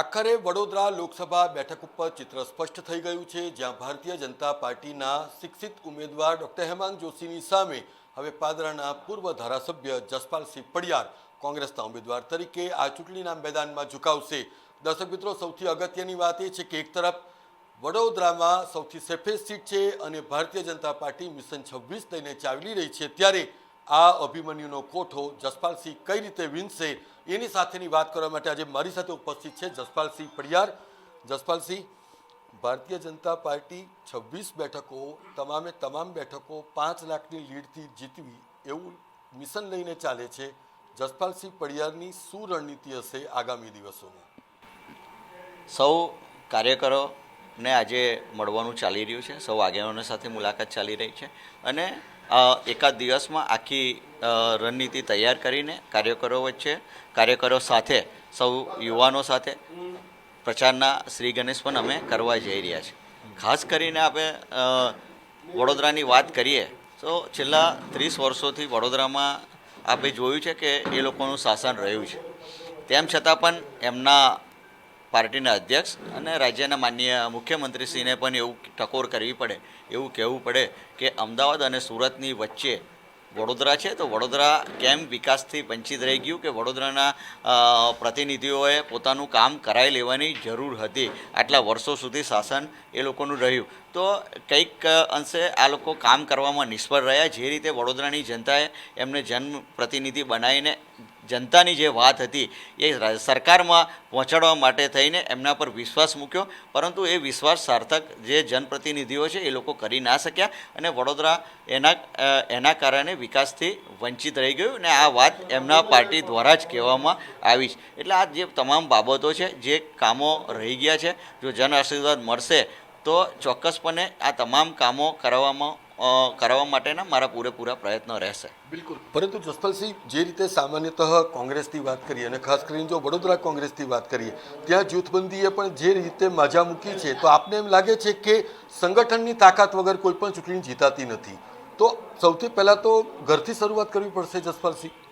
આખરે વડોદરા લોકસભા બેઠક ઉપર ચિત્ર સ્પષ્ટ થઈ ગયું છે, જ્યાં ભારતીય જનતા પાર્ટીના શિક્ષિત ઉમેદવાર ડોક્ટર હેમાંગ જોશીની સામે હવે પાદરાના પૂર્વ ધારાસભ્ય જસપાલસિંહ પડિયાર કોંગ્રેસના ઉમેદવાર તરીકે આ ચૂંટણીના મેદાનમાં ઝુકાવશે. દર્શક મિત્રો, સૌથી અગત્યની વાત એ છે કે એક તરફ વડોદરામાં સૌથી સેફેસ્ટ સીટ છે અને ભારતીય જનતા પાર્ટી મિશન છવ્વીસ લઈને ચાલી રહી છે. ત્યારે આ અભિમન્યુનો કોઠો જસપાલસિંહ કઈ રીતે વિનશે એની સાથેની વાત કરવા માટે આજે મારી સાથે ઉપસ્થિત છે જસપાલસિંહ પડિયાર. જસપાલસિંહ, ભારતીય જનતા પાર્ટી છવ્વીસ બેઠકો, તમામે તમામ બેઠકો પાંચ લાખની લીડથી જીતવી એવું મિશન લઈને ચાલે છે. જસપાલસિંહ પડિયારની શું રણનીતિ હશે આગામી દિવસોમાં? સૌ કાર્યકરોને આજે મળવાનું ચાલી રહ્યું છે. સૌ આગેવાનો સાથે મુલાકાત ચાલી રહી છે. અને એકાદ દિવસમાં આખી રણનીતિ તૈયાર કરીને કાર્યકરો વચ્ચે, કાર્યકરો સાથે, સૌ યુવાનો સાથે પ્રચારના શ્રી ગણેશ પણ અમે કરવા જઈ રહ્યા છીએ ખાસ કરીને આપણે વડોદરાની વાત કરીએ, તો છેલ્લા ત્રીસ વર્ષોથી વડોદરામાં આપણે જોયું છે કે એ લોકોનું શાસન રહ્યું છે. તેમ છતાં પણ એમના પાર્ટીના અધ્યક્ષ અને રાજ્યના માનનીય મુખ્યમંત્રીશ્રીને પણ એવું ટકોર કરવી પડે, એવું કહેવું પડે કે અમદાવાદ અને સુરતની વચ્ચે વડોદરા છે તો વડોદરા કેમ વિકાસથી વંચિત રહી ગયું કે વડોદરાના પ્રતિનિધિઓએ પોતાનું કામ કરાવી લેવાની જરૂર હતી? આટલા વર્ષો સુધી શાસન એ લોકોનું રહ્યું. તો કંઈક અંશે આ લોકો કામ કરવામાં નિષ્ફળ રહ્યા, જે રીતે વડોદરાની જનતાએ એમને જનપ્રતિનિધિ બનાવીને જનતાની જે વાત હતી એ સરકારમાં પહોંચાડવા માટે થઈને એમના પર વિશ્વાસ મૂક્યો. પરંતુ એ વિશ્વાસ સાર્થક જે જનપ્રતિનિધિઓ છે એ લોકો કરી ના શક્યા અને વડોદરા એના એના કારણે વિકાસથી વંચિત રહી ગયું અને આ વાત એમના પાર્ટી દ્વારા જ કહેવામાં આવી છે. એટલે આ જે તમામ બાબતો છે, જે કામો રહી ગયા છે, જો જન આશીર્વાદ મળશે, તો ચોક્કસપણે આ તમામ કામો કરવામાં અ, કરવા માટેના મારા પૂરેપૂરા પ્રયત્નો રહેશે. બિલકુલ. પરંતુ જસપાલસિંહ જે રીતે સામાન્યતઃ કોંગ્રેસની વાત કરીએ અને ખાસ કરીને જો વડોદરા કોંગ્રેસની વાત કરીએ ત્યાં જૂથબંધીએ પણ જે રીતે માજા મૂકી છે તો આપને એમ લાગે છે કે સંગઠનની તાકાત વગર કોઈ પણ ચૂંટણી જીતાતી નથી? તો સૌથી પહેલાં તો ઘરથી શરૂઆત કરવી પડશે જસપાલસિંહ.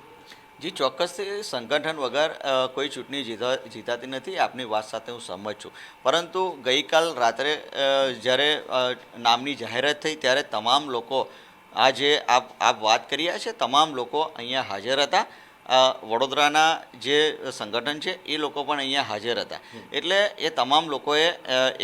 જી ચોક્કસથી સંગઠન વગર કોઈ ચૂંટણી જીતા જીતાતી નથી આપની વાત સાથે હું સહમત છું. પરંતુ ગઈકાલ રાત્રે જ્યારે નામની જાહેરાત થઈ ત્યારે તમામ લોકો આ જે આપ આપ વાત કરી રહ્યા છે તમામ લોકો અહીંયા હાજર હતા. વડોદરાના જે સંગઠન છે એ લોકો પણ અહીંયા હાજર હતા. એટલે એ તમામ લોકોએ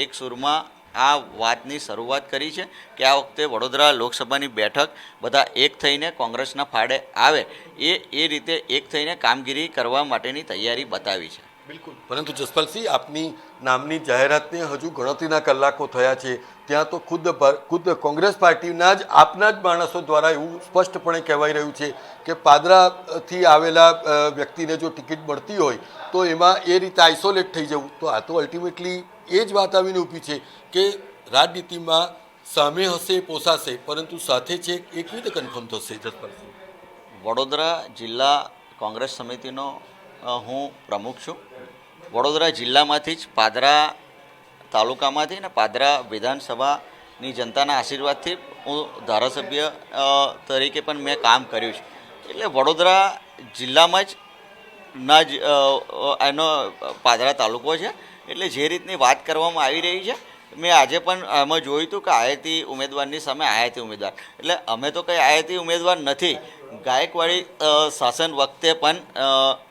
એક સુરમાં આ વાતની શરૂઆત કરી છે કે આ વખતે વડોદરા લોકસભાની બેઠક બધા એક થઈને કોંગ્રેસના ફાળે આવે, એ એ રીતે એક થઈને કામગીરી કરવા માટેની તૈયારી બતાવી છે. બિલકુલ. પરંતુ જસપાલસિંહ, આપની નામની જાહેરાતને હજુ ગણતરીના કલાકો થયા છે. ત્યાં તો ખુદ ખુદ કોંગ્રેસ પાર્ટીના જ, આપના જ માણસો દ્વારા એવું સ્પષ્ટપણે કહેવાઈ રહ્યું છે કે પાદરાથી આવેલા વ્યક્તિને જો ટિકિટ મળતી હોય, તો એમાં એ રીતે આઇસોલેટ થઈ જવું. તો આ તો અલ્ટિમેટલી એ જ વાત આવીને ઊભી છે કે રાજનીતિમાં સામે હશે, પોસાશે, પરંતુ સાથે છે એ કેવી રીતે કન્ફર્મ થશે જસપાલસિંહ. વડોદરા જિલ્લા કોંગ્રેસ સમિતિનો હું પ્રમુખ છું. વડોદરા જિલ્લામાંથી જ પાદરા તાલુકામાંથી ને પાદરા વિધાનસભાની જનતાના આશીર્વાદથી હું ધારાસભ્ય તરીકે પણ મેં કામ કર્યું છે. એટલે વડોદરા જિલ્લામાં જ ના જ એનો પાદરા તાલુકો છે. એટલે જે રીતની વાત કરવામાં આવી રહી છે, મેં આજે પણ એમાં જોયું હતું કે આયાતી ઉમેદવારની સામે આયાતી ઉમેદવાર. એટલે અમે તો કંઈ આયાતી ઉમેદવાર નથી. ગાયકવાડી શાસન વખતે પણ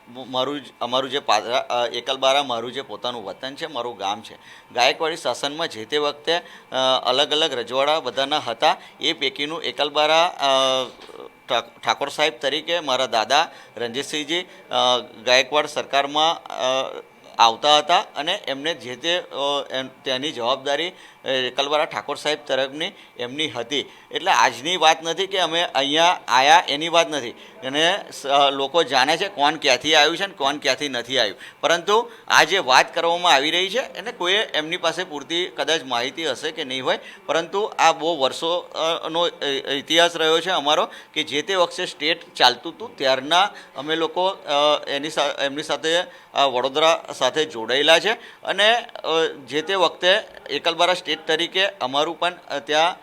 મારું અમારું જે પાદરા એકલબારા મારું જે પોતાનું વતન છે, મારું ગામ છે. ગાયકવાડી શાસનમાં જે તે વખતે અલગ અલગ રજવાડા બધાના હતા. એ પૈકીનું એકલબારા ઠાકોર સાહેબ તરીકે મારા દાદા રણજીતસિંહજી ગાયકવાડ સરકારમાં આવતા હતા અને એમને જે તે તેની જવાબદારી કલવારા ઠાકોર સાહેબ તરફની એમની હતી. એટલે આજની વાત નથી કે અમે અહીંયા આવ્યા એની વાત નથી. અને લોકો જાણે છે કોણ ક્યાંથી આવ્યું છે ને કોણ ક્યાંથી નથી આવ્યું. પરંતુ આ જે વાત કરવામાં આવી રહી છે એને કોઈએ એમની પાસે પૂરતી કદાચ માહિતી હશે કે નહીં હોય. પરંતુ આ બહુ વર્ષો અ, નો અ, ઇતિહાસ રહ્યો છે અમારો કે જે તે વખતે સ્ટેટ ચાલતું હતું ત્યારના અમે લોકો એની એમની સાથે વડોદરા સાથે જોડાયેલા છે. અને જે તે વખતે એકલબારા સ્ટેટ તરીકે અમારું પણ ત્યાં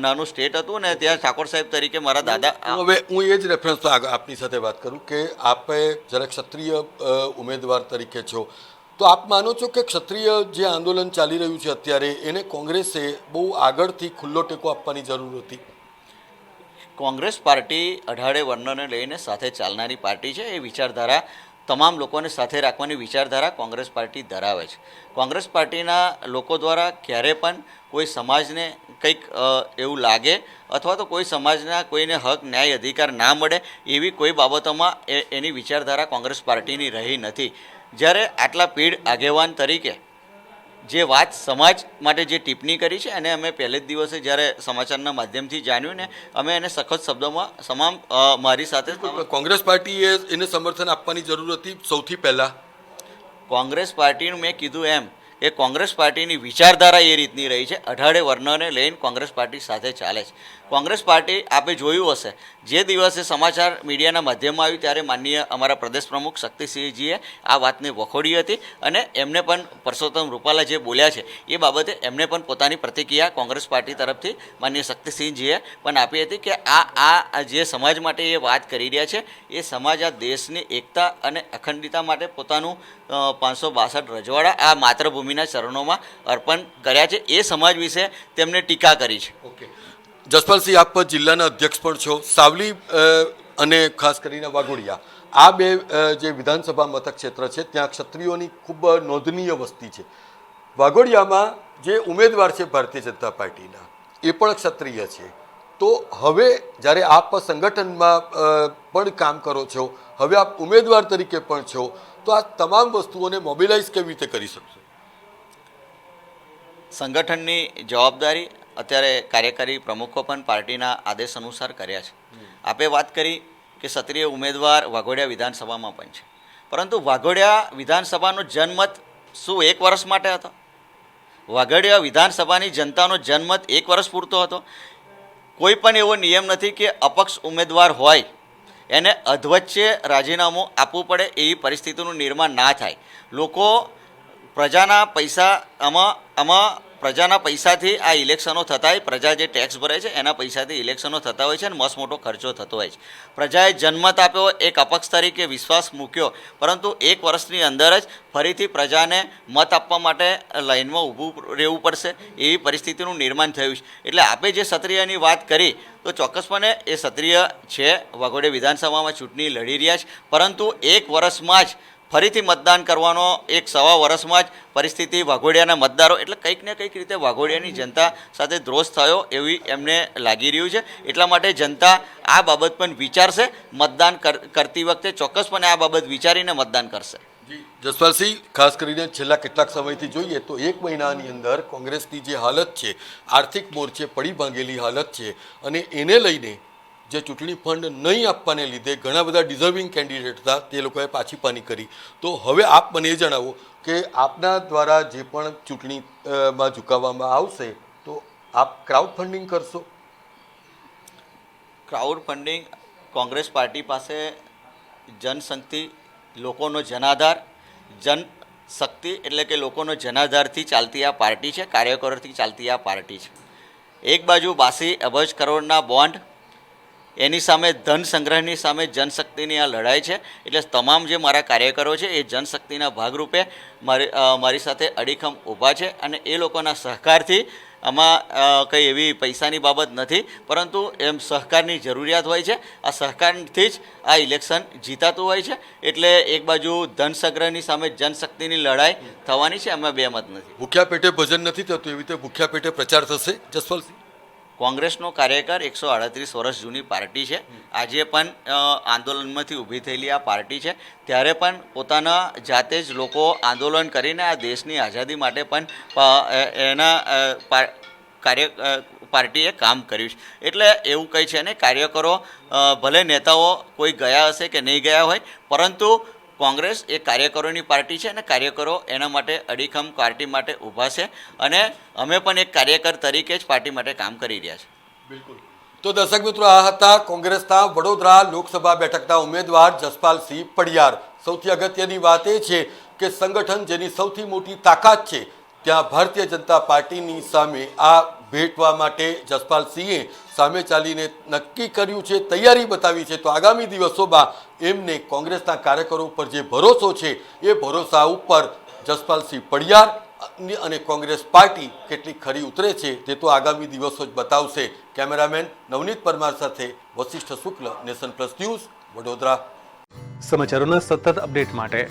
નાનું સ્ટેટ હતું ને ત્યાં ઠાકોર સાહેબ તરીકે મારા દાદા હવે હું એ જ રેફરન્સ આપની સાથે વાત કરું કે આપે જ્યારે ક્ષત્રિય ઉમેદવાર તરીકે છો. તો આપ માનો છો કે ક્ષત્રિય જે આંદોલન ચાલી રહ્યું છે અત્યારે એને કોંગ્રેસે બહુ આગળથી ખુલ્લો ટેકો આપવાની જરૂર હતી? કોંગ્રેસ પાર્ટી અઢારે વર્ણને લઈને સાથે ચાલનારી પાર્ટી છે એ વિચારધારા તમામ લોકોને સાથે રાખવાની વિચારધારા કોંગ્રેસ પાર્ટી ધરાવે છે. કોંગ્રેસ પાર્ટીના લોકો દ્વારા ક્યારે પણ કોઈ સમાજને કંઈક એવું લાગે અથવા તો કોઈ સમાજના કોઈને હક, ન્યાય, અધિકાર ના મળે એવી કોઈ બાબતોમાં એ, એની વિચારધારા કોંગ્રેસ પાર્ટીની રહી નથી. જ્યારે આટલા પીઢ આગેવાન તરીકે જે વાત સમાજ માટે જે ટિપ્પણી કરી છે એને અમે પહેલે જ દિવસે જ્યારે સમાચારના માધ્યમથી જાણ્યું ને અમે એને સખત શબ્દોમાં તમામ મારી સાથે કોંગ્રેસ પાર્ટીએ એને સમર્થન આપવાની જરૂર હતી સૌથી પહેલાં? કોંગ્રેસ પાર્ટીનું મેં કીધું એમ કે કોંગ્રેસ પાર્ટીની વિચારધારા એ રીતની રહી છે. અઢારે વર્ણને લઈને કોંગ્રેસ પાર્ટી સાથે ચાલે છે. કોંગ્રેસ પાર્ટી આપે જોયું હશે. જે દિવસે સમાચાર મીડિયાના માધ્યમમાં આવ્યું ત્યારે માનનીય અમારા પ્રદેશ પ્રમુખ શક્તિસિંહજીએ આ વાતને વખોડી હતી અને એમને પણ પરસોત્તમ રૂપાલા જે બોલ્યા છે એ બાબતે એમને પણ પોતાની પ્રતિક્રિયા કોંગ્રેસ પાર્ટી તરફથી માનનીય શક્તિસિંહજીએ પણ આપી હતી કે આ આ જે સમાજ માટે એ વાત કરી રહ્યા છે એ સમાજ આ દેશની એકતા અને અખંડિતતા માટે પોતાનું પાંચસો બાસઠ રજવાડા આ માતૃભૂમિના ચરણોમાં અર્પણ કર્યા છે. એ સમાજ વિશે તેમણે ટીકા કરી છે. ઓકે. જસપાલસિંહ, આપ જિલ્લાના અધ્યક્ષ પણ છો. સાવલી અને ખાસ કરીને વાઘોડિયા. આ બે જે વિધાનસભા મતક ક્ષેત્ર છે, ત્યાં ક્ષત્રિયોની ખૂબ નોંધનીય વસ્તી છે. વાઘોડિયામાં જે ઉમેદવાર છે ભારતીય જનતા પાર્ટીના, એ પણ ક્ષત્રિય છે. તો હવે જ્યારે આપ સંગઠનમાં પણ કામ કરો છો, હવે આપ ઉમેદવાર તરીકે પણ છો, તો આ તમામ વસ્તુઓને મોબિલાઇઝ કેવી રીતે કરી શકશો? સંગઠનની જવાબદારી અત્યારે કાર્યકારી પ્રમુખો પણ પાર્ટીના આદેશ અનુસાર કર્યા છે. આપે વાત કરી કે ક્ષત્રિય ઉમેદવાર વાઘોડિયા વિધાનસભામાં પણ છે. પરંતુ વાઘોડિયા વિધાનસભાનો જનમત શું એક વર્ષ માટે હતો? વાઘોડિયા વિધાનસભાની જનતાનો જનમત એક વર્ષ પૂરતો હતો? કોઈ પણ એવો નિયમ નથી કે અપક્ષ ઉમેદવાર હોય એને અધવચ્ચે રાજીનામું આપવું પડે એવી પરિસ્થિતિનું નિર્માણ ના થાય. લોકો પ્રજાના પૈસા, આમાં આમાં પ્રજાના પૈસાથી આ ઇલેક્શનો થતા હોય પ્રજા જે ટેક્સ ભરે છે, એના પૈસાથી ઇલેક્શનો થતા હોય છે અને મસ્ત મોટો ખર્ચો થતો હોય છે. પ્રજાએ જન્મત આપ્યો એક અપક્ષ તરીકે વિશ્વાસ મૂક્યો, પરંતુ એક વર્ષની અંદર જ ફરીથી પ્રજાને મત આપવા માટે લાઇનમાં ઊભું રહેવું પડશે, એવી પરિસ્થિતિનું નિર્માણ થયું છે. એટલે આપે જે ક્ષત્રિયની વાત કરી, તો ચોક્કસપણે એ ક્ષત્રિય છે વાઘોડે વિધાનસભામાં ચૂંટણી લડી રહ્યા છે, પરંતુ એક વર્ષમાં જ ફરીથી મતદાન કરવાનો એક સવા વર્ષમાં જ પરિસ્થિતિ વાઘોડિયાના મતદારો એટલે કંઈક ને કંઈક રીતે વાઘોડિયાની જનતા સાથે દ્રોષ થયો એવી એમને લાગી રહ્યું છે. એટલા માટે જનતા આ બાબત પણ વિચારશે, મતદાન કર- કરતી વખતે ચોક્કસપણે આ બાબત વિચારીને મતદાન કરશે. જસપાલસિંહ, ખાસ કરીને છેલ્લા કેટલાક સમયથી જોઈએ તો એક મહિનાની અંદર કોંગ્રેસની જે હાલત છે, આર્થિક મોરચે પડી ભાંગેલી હાલત છે અને એને લઈને જે ચૂંટણી ફંડ નહીં આપવાને લીધે ઘણા બધા ડિઝર્વિંગ કેન્ડિડેટ હતા, તે લોકોએ પાછી પાની કરી. તો હવે આપ મને એ જણાવો કે આપના દ્વારા જે પણ ચૂંટણીમાં ઝુકાવવામાં આવશે, તો આપ ક્રાઉડ ફંડિંગ કરશો? ક્રાઉડ ફંડિંગ કોંગ્રેસ પાર્ટી પાસે જનશક્તિ લોકોનો જનાધાર, જનશક્તિ એટલે કે લોકોનો જનાધારથી ચાલતી આ પાર્ટી છે, કાર્યકરોથી ચાલતી આ પાર્ટી છે. એક બાજુ બાસી અબજ કરોડના બોન્ડ એની સામે ધન સંગ્રહની સામે જનશક્તિની આ લડાઈ છે. એટલે તમામ જે મારા કાર્યકરો છે, એ જનશક્તિના ભાગરૂપે મારી મારી સાથે અડીખમ ઊભા છે અને એ લોકોના સહકારથી આમાં કંઈ એવી પૈસાની બાબત નથી, પરંતુ એમ સહકારની જરૂરિયાત હોય છે. આ સહકારથી જ આ ઇલેક્શન જીતાતું હોય છે. એટલે એક બાજુ ધન સંગ્રહની સામે જનશક્તિની લડાઈ થવાની છે, એમાં બે મત નથી. ભૂખ્યા પેટે ભજન નથી થતું, એવી રીતે ભૂખ્યા પેટે પ્રચાર થશે? જસપાલસિંહ કોંગ્રેસનો કાર્યકર એકસો આડત્રીસ વર્ષ જૂની પાર્ટી છે. આજે પણ આંદોલનમાંથી ઊભી થયેલી આ પાર્ટી છે. ત્યારે પણ પોતાના જાતે જ લોકો આંદોલન કરીને આ દેશની આઝાદી માટે પણ એના કાર્ય પાર્ટીએ કામ કર્યું છે. એટલે એવું કંઈ છે ને કાર્યકરો ભલે નેતાઓ કોઈ ગયા હશે કે નહીં ગયા હોય પરંતુ કોંગ્રેસ એ કાર્યકરોની પાર્ટી છે અને કાર્યકરો એના માટે અડીખમ પાર્ટી માટે ઊભા છે અને અમે પણ એક કાર્યકર તરીકે જ પાર્ટી માટે કામ કરી રહ્યા છીએ. બિલકુલ. તો દર્શક મિત્રો, આ હતા કોંગ્રેસના વડોદરા લોકસભા બેઠકના ઉમેદવાર જસપાલસિંહ પડિયાર. સૌથી અગત્યની વાત એ છે કે સંગઠન જેની સૌથી મોટી તાકાત છે, ત્યાં ભારતીય જનતા પાર્ટીની સામે આ ભેટવા માટે જસપાલસિંહે સામે ચાલીને નક્કી કર્યું છે, તૈયારી બતાવી છે. તો આગામી દિવસોમાં એમને કોંગ્રેસના કાર્યકરો ઉપર જે ભરોસો છે, એ ભરોસા ઉપર જસપાલસિંહ પડિયાર અને- કોંગ્રેસ પાર્ટી કેટલી ખરી ઉતરે છે, તે તો આગામી દિવસો જ બતાવશે. કેમેરામેન નવનીત પરમાર સાથે Vashishth Shukla, nation plus news, Vadodara. સમાચારોના સતત અપડેટ માટે